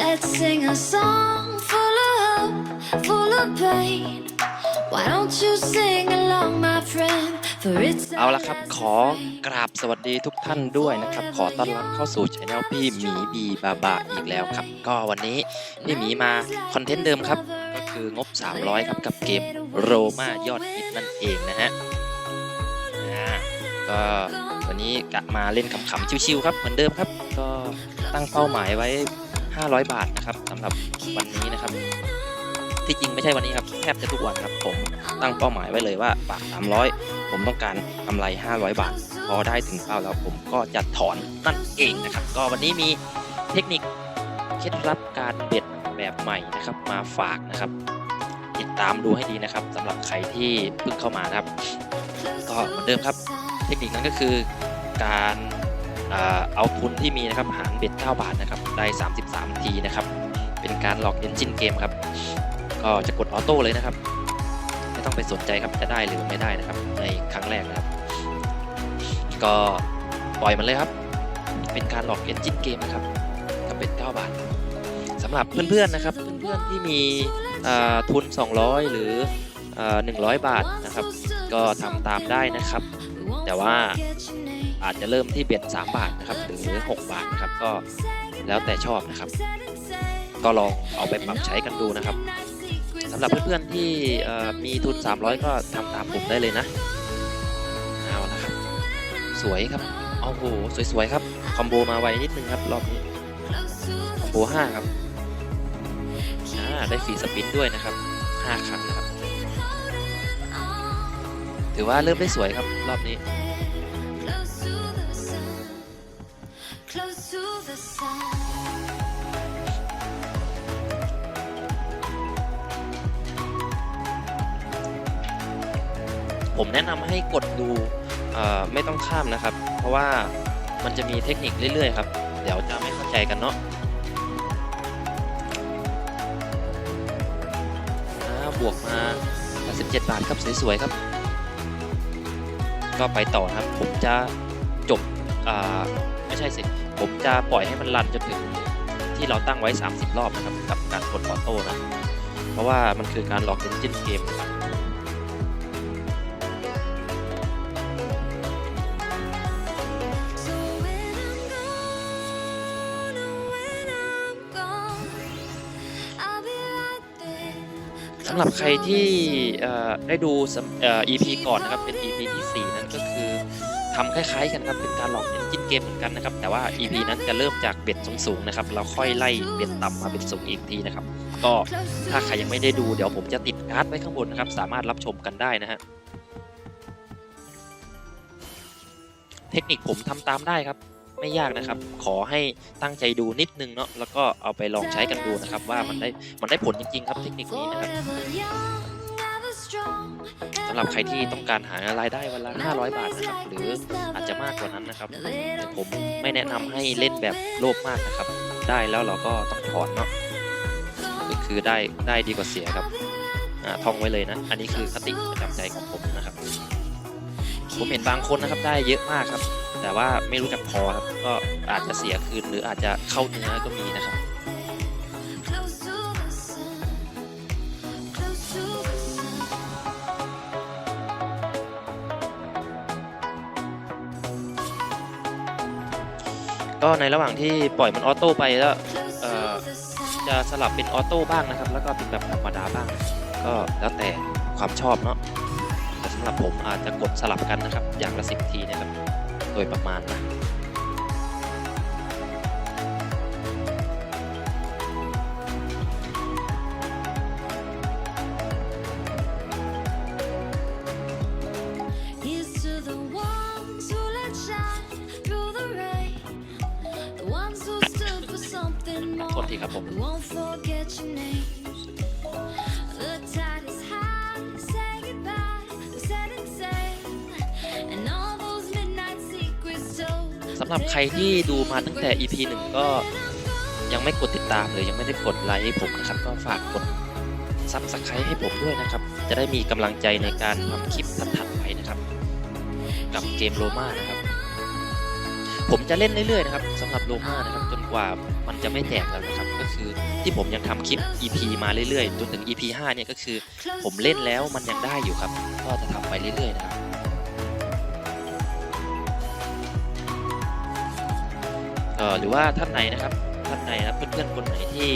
Let's sing a song full of hope, full of pain. Why don't you sing along, my friend? For it's เอาละครับ ขอกราบสวัสดีทุกท่านด้วยนะครับ ขอต้อนรับเข้าสู่ช anel พี่หมีบีบาบาอีกแล้วครับ ก็วันนี้พี่หมีมาคอนเทนต์เดิมครับ ก็คืองบ 300 ครับกับเกมโรมายอดฮิตนั่นเองนะฮะอ่าก็วันนี้กะมาเล่นขำๆชิวๆครับเหมือนเดิมครับ ก็ตั้งเป้าหมายไว้ 500 บาทนะครับสำหรับวันนี้นะครับ ที่จริงไม่ใช่วันนี้ครับแทบจะทุกวันครับ ผมตั้งเป้าหมายไว้เลยว่าบาท300 ผมต้องการกำไร 500 บาท พอได้ถึงเป้าแล้วผมก็จะถอนนั่นเองนะครับ ก็วันนี้มีเทคนิคเคล็ดลับการเบ็ดแบบใหม่นะครับ มาฝากนะครับ ติดตามดูให้ดีนะครับสำหรับใครที่เพิ่งเข้ามานะครับ ก็เหมือนเดิมครับ เทคนิคนั้นก็คือการ เอาทุนที่มีนะครับหารเบ็ด 9 บาทนะครับได้ 33 ทีนะครับ เป็นการหลอกเอนจินเกมครับ ก็จะกดออโต้เลยนะครับ ไม่ต้องไปสนใจครับจะได้หรือไม่ได้นะครับ ในครั้งแรกนะครับ ก็ปล่อยมันเลยครับ เป็นการหลอกเอนจินเกมนะครับกับเป็น9บาทสำหรับเพื่อนๆนะครับ เพื่อนๆที่มีทุน 200 หรือ 100 บาทนะครับ ก็ทำตามได้นะครับ แต่ว่า อาจจะเริ่มที่เบ็ด3บาทนะครับหรือ 6 บาทนะครับก็แล้วแต่ชอบนะครับ ก็ลองเอาไปปรับใช้กันดูนะครับสำหรับเพื่อนๆที่มีทุน 300 ก็ทำตามผมได้เลยนะเอาละครับ สวยครับโอ้โหสวยๆครับคอมโบมาไวนิดนึงครับรอบนี้คอมโบ5ครับได้ฟรีสปินด้วยนะครับ 5 ครั้งนะครับ ถือว่าเริ่มได้สวยครับรอบนี้ ผมแนะนำให้กดดูไม่ต้องข้ามนะครับ เพราะว่ามันจะมีเทคนิคเรื่อยๆครับ เดี๋ยวจะไม่เข้าใจกันเนาะบวกมา87บาทครับสวยๆครับ ก็ไปต่อนะครับ ผมจะจบไม่ใช่สิ ผมจะปล่อยให้มันรันจนถึงที่เราตั้งไว้ 30 รอบนะครับกับการกดออโต้นะเพราะว่ามันคือการล็อกเอนจินเกมนะครับสำหรับใครที่ได้ดู EP ก่อนนะครับเป็น EP ที่ 4 นั่นก็คือ ทำคล้ายๆกันครับเป็นการหลอกเอนจินเกมเหมือนกันนะครับแต่ว่า EP นั้นจะเริ่มจากเบ็ดสูงๆนะครับแล้วค่อยไล่เบ็ดต่ำมาเป็นสูงอีกทีนะครับก็ถ้าใครยังไม่ได้ดูเดี๋ยวผมจะติดการ์ดไว้ข้างบนนะครับสามารถรับชมกันได้นะฮะเทคนิคผมทำตามได้ครับ ไม่ยากนะครับ ขอให้ตั้งใจดูนิดนึงเนาะแล้วก็เอาไปลองใช้กันดูนะครับ ว่ามันได้มันได้ผลจริงๆครับเทคนิคนี้นะครับ สำหรับใครที่ต้องการหารายได้วันละ 500 บาทนะครับ หรืออาจจะมากกว่านั้นนะครับแต่ผมไม่แนะนำให้เล่นแบบโลภมากนะครับ ได้แล้วเราก็ต้องถอนเนาะก็คือได้ได้ดีกว่าเสียครับอ่าท่องไว้เลยนะ อันนี้คือคติประจำใจของผมนะครับ ผมเห็นบางคนนะครับได้เยอะมากครับ แต่ว่าไม่รู้จักพอครับ ก็อาจจะเสียคืนหรืออาจจะเข้าเนื้อก็มีนะครับ ก็ในระหว่างที่ปล่อยมันออโต้ไปแล้วจะสลับเป็นออโต้บ้างนะครับ แล้วก็เป็นแบบธรรมดาบ้าง ก็แล้วแต่ความชอบเนาะแต่สำหรับผมอาจจะกดสลับกันนะครับ อย่างละสิบทีนะครับ โดยประมาณนะ ท more. ษทีครับผม We won't forget your names. The tide is high, say goodbye, we're setting sail. And all those midnight secrets told. สำหรับใครที่ดูมาตั้งแต่ EP 1ก็ ยังไม่กดติดตามหรือยังไม่ได้กดไลค์ให้ผมนะครับ ก็ฝากกดซับสไครต์ให้ผมด้วยนะครับ จะได้มีกำลังใจในการทำคลิปถัดๆไปนะครับ กับเกมโรมานะครับ ผมจะเล่นเรื่อยๆนะครับสำหรับโลมานะครับจนกว่ามันจะไม่แตกแล้วนะครับก็คือที่ผมยังทำคลิป EP มาเรื่อยๆจนถึง EP 5เนี่ยก็คือ ผมเล่นแล้วมันยังได้อยู่ครับ ก็จะทำไปเรื่อยๆนะครับเอ่อหรือว่าท่านไหนนะครับท่านไหนนะเพื่อนๆคนไหนที่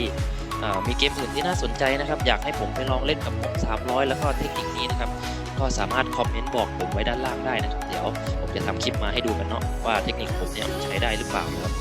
มีเกมอื่นที่น่าสนใจนะครับ อยากให้ผมไปลองเล่นกับผม300 แล้วก็เทคนิคนี้นะครับ ก็สามารถคอมเมนต์บอกผมไว้ด้านล่างได้นะครับ เดี๋ยวผมจะทำคลิปมาให้ดูกันเนาะว่าเทคนิคผมเนี่ยใช้ได้หรือเปล่านะครับ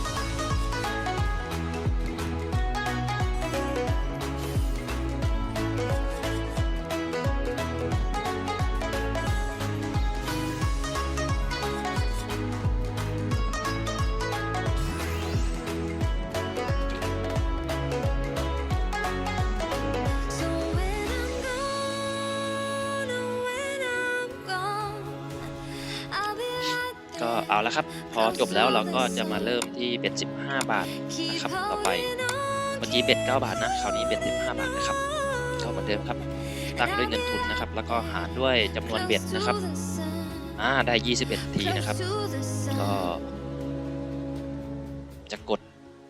เอาละครับ พอจบแล้วเราก็จะมาเริ่มที่เบ็ด15 บาทนะครับ ต่อไปเมื่อกี้เบ็ด9บาทนะคราวนี้เบ็ด15 บาทนะครับก็เหมือนเดิมครับ ตั้งด้วยเงินทุนนะครับ แล้วก็หารด้วยจำนวนเบ็ดนะครับอ่าได้ 21 ทีนะครับ ก็จะกด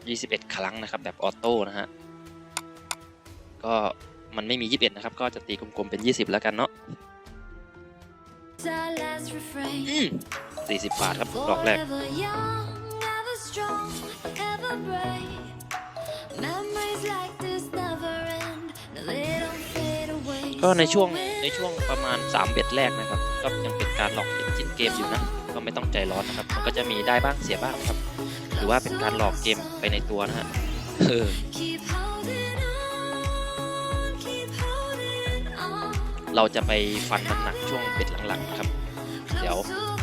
21 ครั้งนะครับ แบบออโต้นะฮะก็มันไม่มี 21 นะครับ ก็จะตีกลมๆเป็น 20 แล้วกันเนาะ Our last refrain. อืม40 บาทครับดอกแรก Forever young, ever strong, ever brave. Memories like this never end. No, they don't fade away. ก็ในช่วง So when ในช่วงประมาณ3เบ็ดแรกนะครับ ก็ยังเป็นการหลอกเอนจินเกมอยู่นะ ก็ไม่ต้องใจร้อนนะครับ มันก็จะมีได้บ้างเสียบ้างนะครับ หรือว่าเป็นการหลอกเกมไปในตัวนะฮะเออ Keep holding on, keep holding on. เราจะไปฟันมันหนักช่วงเบ็ดหลังๆนะครับเดี๋ยว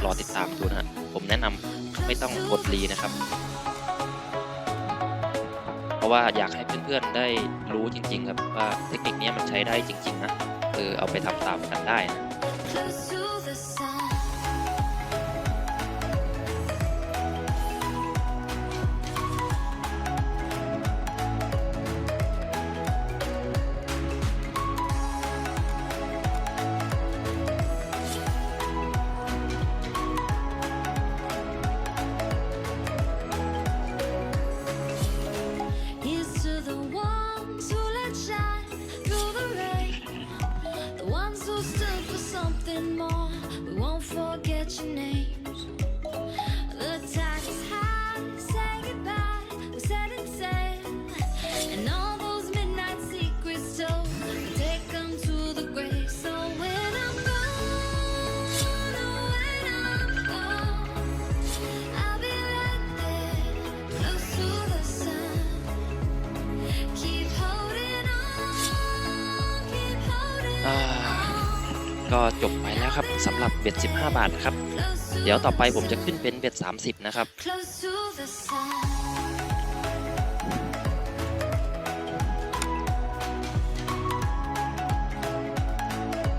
รอติดตามดูนะฮะผมแนะนำไม่ต้องกดรีนะครับ เพราะว่าอยากให้เพื่อนๆได้รู้จริง ๆ ครับว่าเทคนิคนี้มันใช้ได้จริง ๆ นะคือเอาไปทำตามกันได้นะ ก็จบไปแล้วครับสำหรับเบ็ด 15 บาทนะครับ เดี๋ยวต่อไปผมจะขึ้นเป็นเบ็ด 30 นะครับ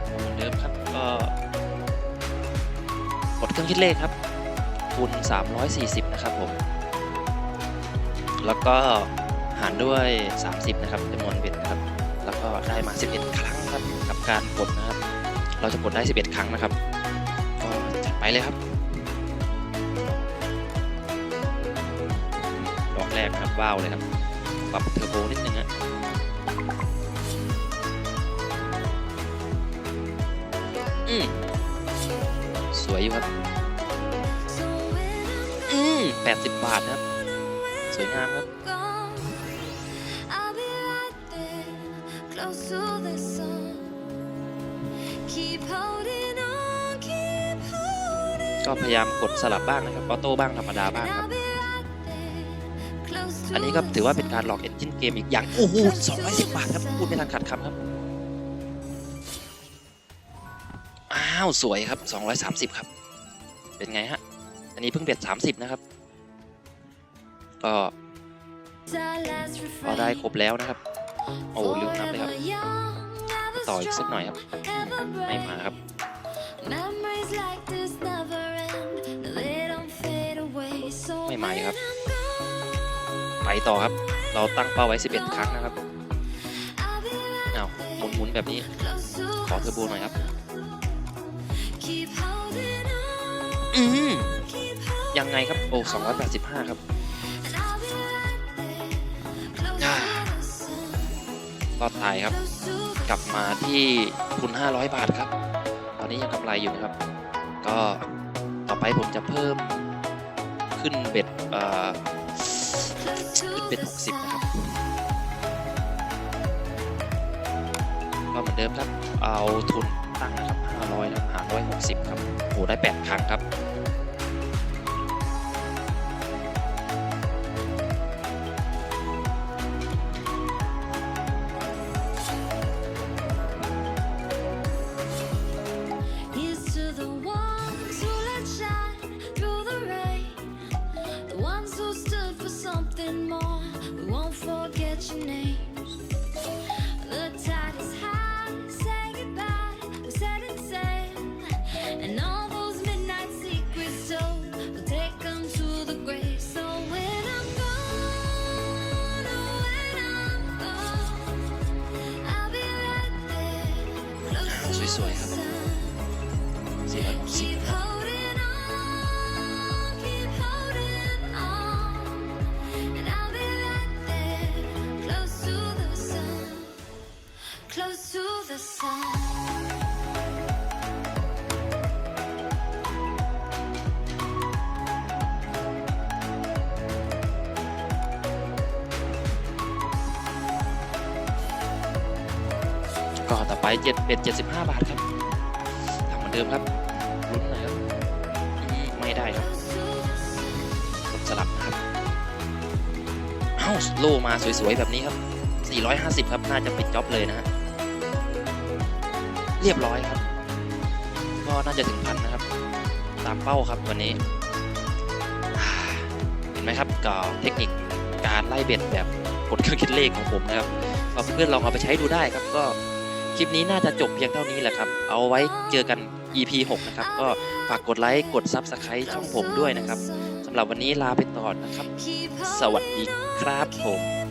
เหมือนเดิมครับก็กดเครื่องคิดเลขครับคูณ340 นะครับผม แล้วก็หารด้วย 30 นะครับจำนวนเบ็ดนะครับ แล้วก็ได้มา 11 ครั้งครับกับการกดนะครับ เราจะกดได้ 11 ครั้งนะครับ ก็จัดไปเลยครับ ดอกแรกนะครับว้าวเลยครับ ปรับเทอร์โบนิดนึงฮะอืมสวยอยู่ครับ So when I'm อืม80บาทครับ สวยงามครับ close to the sun. ก็พยายามกดสลับบ้างนะครับ ออโต้บ้างธรรมดาบ้างครับ อันนี้ก็ถือว่าเป็นการหลอกเอนจินเกมอีกอย่างโอ้โห210บาทครับพูดไม่ทันขัดคำครับอ้าวสวยครับ230ครับ เป็นไงฮะ อันนี้เพิ่งเบ็ด30นะครับ ก็พอได้ครบแล้วนะครับ โอ้ลืมนับเลยครับ ต่ออีกสักหน่อยครับ ไม่มาครับ ครับ when I'm gone, ไปต่อครับ เราตั้งเป้าไว้ 11 ครั้งนะครับ I'll be right อ้าวหมุนๆแบบนี้ close to ขอเทอร์โบหน่อยครับ Keep holding on, อืม keep holding ยังไงครับ โอ้285 ครับ and I'll be right there, close อ่า to the รอดตายครับ กลับมาที่ทุน500 บาทครับ ตอนนี้ยังกำไรอยู่นะครับ ก็ต่อไปผมจะเพิ่มขึ้นเบ็ด เอ่อขึ้นเบ็ด60 นะครับก็เหมือนเดิมครับ เอาทุนตั้งนะครับ500แล้วหาร160 ครับโหได้ 8 ครั้งครับ Close ก็ต่อไปเจ็ดเบ็ด75 บาทครับทำเหมือนเดิมครับลุ้นหนะครับไม่ได้ครับกดสลับนะครับเอ้าโลมาสวยๆแบบนี้ครับ 450 ครับ น่าจะปิดจ็อบเลยนะฮะเรียบร้อยครับ ก็น่าจะถึงพันนะครับ ตามเป้าครับวันนี้ เห็นไหมครับก็เทคนิคการไล่เบ็ดแบบกดเครื่องคิดเลขของผมนะครับเพื่อนลองเอาไปใช้ดูได้ครับก็ คลิปนี้น่าจะจบเพียงเท่านี้แหละครับ เอาไว้เจอกัน EP 6 นะครับ ก็ฝากกดไลค์ กด Subscribe ช่องผมด้วยนะครับสำหรับวันนี้ลาไปก่อนนะครับ สวัสดีครับผม